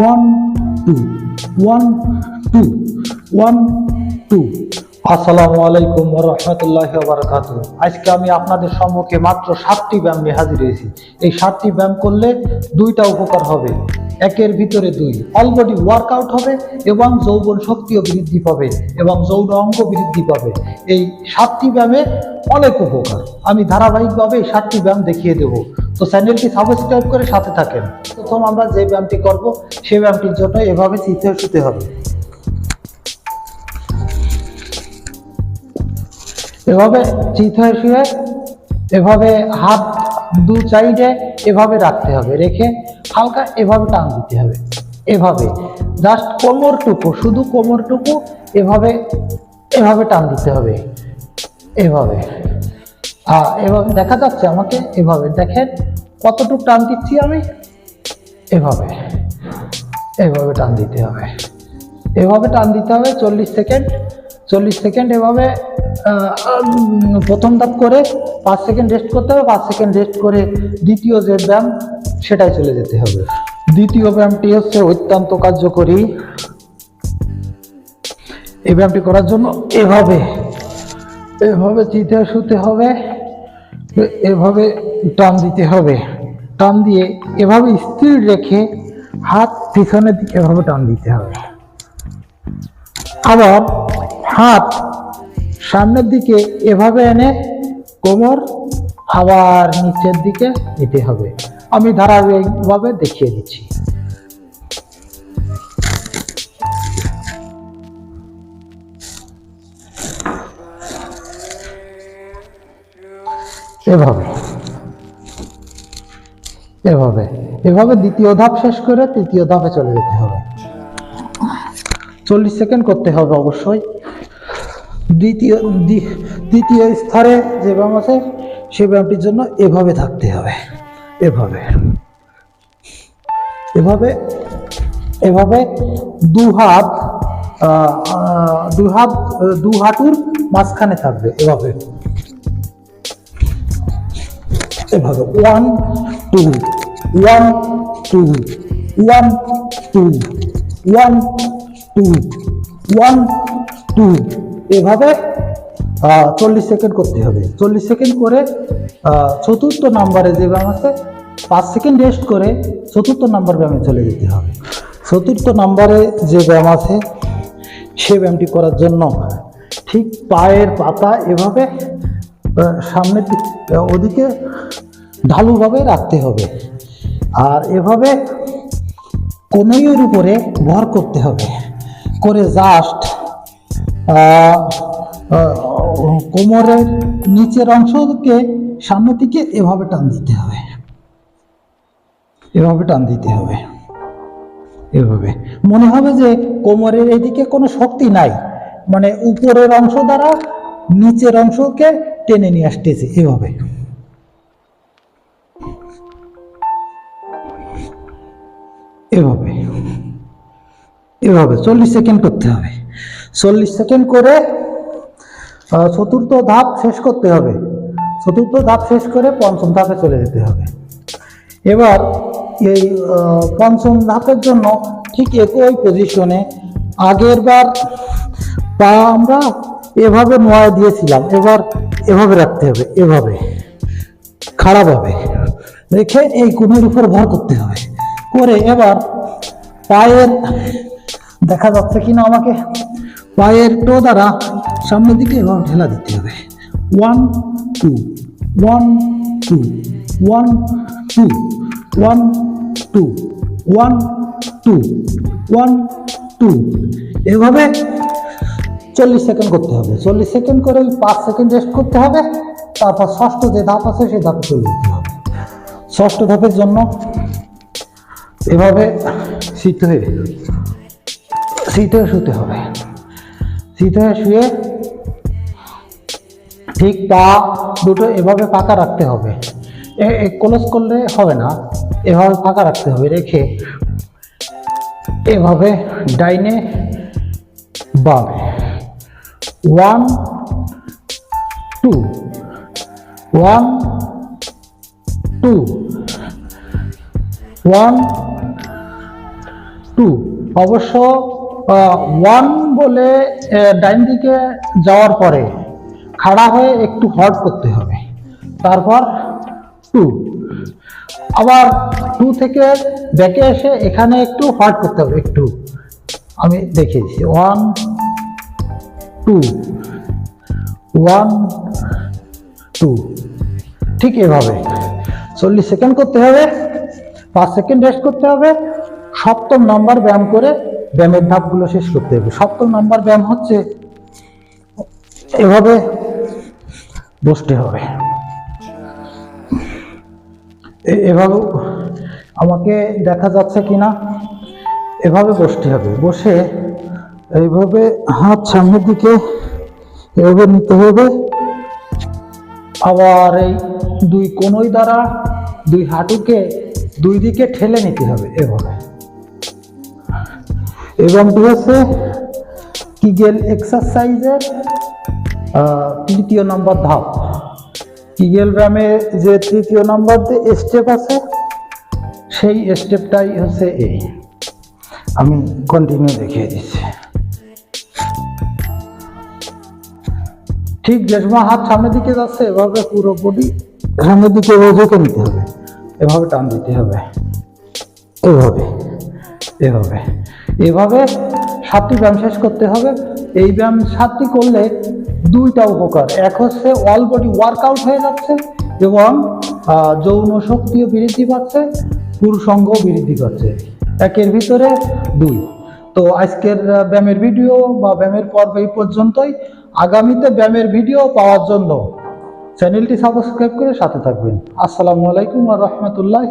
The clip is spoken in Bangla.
One two one two one two আসসালামু আলাইকুম রহমতুল্লাহ বারকাত আজকে আমি আপনাদের সম্মুখে মাত্র সাতটি ব্যায়াম নিয়ে হাজির হয়েছি। এই সাতটি ব্যায়াম করলে দুইটা উপকার হবে। একের ভিতরে দুই। অল বডি ওয়ার্কআউট হবে এবং যৌবন শক্তিও বৃদ্ধি পাবে এবং যৌন অঙ্গ বৃদ্ধি পাবে। এই সাতটি ব্যায়ামে অনেক উপকার। আমি ধারাবাহিকভাবে এই সাতটি ব্যায়াম দেখিয়ে দেব। তো চ্যানেলটি সাবস্ক্রাইব করে সাথে থাকেন। প্রথম আমরা যে ব্যায়ামটি করব, সেই ব্যায়ামটির জন্য এভাবে চিতে শুতে হবে। এভাবে চিত হয়ে শুয়ে, এভাবে হাত দু সাইডে এভাবে রাখতে হবে, রেখে হালকা এভাবে টান দিতে হবে। এভাবে জাস্ট কোমরটুকু, শুধু কোমরটুকু এভাবে এভাবে টান দিতে হবে। এভাবে এভাবে দেখা যাচ্ছে আমাকে, এভাবে দেখেন। কতটুকু টান দিচ্ছি আমি? এভাবে। এভাবে টান দিতে হবে। এভাবে টান দিতে হবে চল্লিশ সেকেন্ড। চল্লিশ সেকেন্ড এভাবে প্রথম ধাপ করে পাঁচ সেকেন্ড রেস্ট করতে হবে। পাঁচ সেকেন্ড রেস্ট করে দ্বিতীয় যে ব্যায়াম, সেটাই চলে যেতে হবে। দ্বিতীয় ব্যায়ামটি হচ্ছে অত্যন্ত কার্যকরী। এই ব্যায়ামটি করার জন্য এভাবে এভাবে চিতে শুতে হবে। এভাবে টান দিতে হবে। টান দিয়ে এভাবে স্থির রেখে হাত পিছনের দিকে এভাবে টান দিতে হবে। আবার হাত সামনের দিকে এভাবে এনে কোমর আবার নিচের দিকে নিতে হবে। আমি ধারাবাহিকভাবে দেখিয়ে দিচ্ছি। এভাবে। এভাবে। এভাবে দ্বিতীয় ধাপ শেষ করে তৃতীয় ধাপে চলে যেতে হবে। চল্লিশ সেকেন্ড করতে হবে অবশ্যই। দ্বিতীয়, দ্বি- দ্বিতীয় স্তরে যে ব্যায়াম আছে সেই ব্যায়ামটির জন্য এভাবে থাকতে হবে। এভাবে। এভাবে এভাবে দু হাত দু হাত, দু হাঁটুর মাঝখানে থাকবে এভাবে। এভাবে one two one two one two one two one two এভাবে চল্লিশ সেকেন্ড করতে হবে। চল্লিশ সেকেন্ড করে চতুর্থ নাম্বারে যে ব্যায়াম আছে, পাঁচ সেকেন্ড রেস্ট করে চতুর্থ নাম্বার ব্যায়ামে চলে যেতে হবে। চতুর্থ নাম্বারে যে ব্যায়াম আছে, সে ব্যায়ামটি করার জন্য ঠিক পায়ের পাতা এভাবে আহ, ওদিকে ঢালুভাবে রাখতে হবে। আর এভাবে কনুইয়ের উপরে ভর করতে হবে। করে জাস্ট কোমরের নিচের অংশকে সামনের দিকে এভাবে টান দিতে হবে। এভাবে টান দিতে হবে। এভাবে। মনে হবে যে কোমরের এদিকে কোনো শক্তি নাই। মানে উপরের অংশ দ্বারা নিচের অংশকে টেনে নিয়ে আসতেছে এভাবে। এভাবে। এভাবে চল্লিশ সেকেন্ড করতে হবে। চল্লিশ সেকেন্ড করে চতুর্থ ধাপ শেষ করতে হবে। চতুর্থ ধাপ শেষ করে পঞ্চম ধাপে চলে যেতে হবে। এবার এই পঞ্চম ধাপের জন্য ঠিক একই পজিশনে আগের বার পা আমরা এভাবে নোয়া দিয়েছিলাম। এবার এভাবে রাখতে হবে, এভাবে। খাড়াভাবে রেখে এই কোণের উপর ভর করতে হবে। করে এবার পায়ের, দেখা যাচ্ছে কিনা আমাকে, পায়ের টো দ্বারা সামনের দিকে এভাবে ঠেলা দিতে হবে। One two one two one two one two one two one two এভাবে চল্লিশ সেকেন্ড করতে হবে। চল্লিশ সেকেন্ড করে ওই পাঁচ সেকেন্ড রেস্ট করতে হবে। তারপর ষষ্ঠ যে ধাপ আছে, সেই ধাপে চলে যেতে হবে। ষষ্ঠ ধাপের জন্য এভাবে শীত হয়ে শীত হয়ে শুতে হবে। শীত হয়ে শুয়ে ঠিক পা দুটো এভাবে পাকা রাখতে হবে। ক্লোজ করলে হবে না। এভাবে পাকা রাখতে হবে, রেখে এভাবে ডাইনে বামে। One, two. One two. One, two. অবশ্য ওয়ান বলে ডাইন দিকে যাওয়ার পরে খাড়া হয়ে একটু হট করতে হবে। তারপর টু। আবার টু থেকে ব্যাকে এসে এখানে একটু হট করতে হবে, একটু। আমি দেখিয়েছি, ওয়ান টু ওয়ান টু ঠিক এভাবে। চল্লিশ সেকেন্ড করতে হবে। পাঁচ সেকেন্ড রেস্ট করতে হবে। সপ্তম নাম্বার ব্যায়াম করে ব্যায়ামের ধাপগুলো শেষ করতে হবে। সপ্তম নাম্বার ব্যায়াম হচ্ছে এভাবে বসতে হবে। এভাবে আমাকে দেখা যাচ্ছে কিনা? এভাবে বসতে হবে। বসে এইভাবে হাত সামনের দিকে এভাবে নিতে হবে। আবার এই দুই কোনোই দ্বারা দুই হাঁটুকে দুই দিকে ঠেলে নিতে হবে এভাবে। এবং হচ্ছে কিগেল এক্সারসাইজের তৃতীয় নম্বর ধাপ। কিগেল ব্যায়ামে যে তৃতীয় নম্বর যে স্টেপ আছে, সেই স্টেপটাই হচ্ছে এই। আমি কন্টিনিউ দেখিয়ে দিচ্ছি। ঠিক যে সময় হাত সামনের দিকে যাচ্ছে, এভাবে পুরো বডি সামনের দিকে ঝুঁকে নিতে হবে। এভাবে টান দিতে হবে। এভাবে এভাবে এভাবে সাতটি ব্যায়াম শেষ করতে হবে। এই ব্যায়াম সাতটি করলে দুইটা উপকার। এক হচ্ছে অল বডি ওয়ার্কআউট হয়ে যাচ্ছে এবং যৌন শক্তিও বৃদ্ধি পাচ্ছে পুরুষঙ্গ বৃদ্ধি পাচ্ছে একের ভিতরে দুই। তো আজকের ব্যায়ামের ভিডিও বা ব্যায়ামের পর্ব এই পর্যন্তই। আগামীতে ব্যায়ামের ভিডিও পাওয়ার জন্য চ্যানেলটি সাবস্ক্রাইব করে সাথে থাকবেন। আসসালামু আলাইকুম আর রহমতুল্লাহ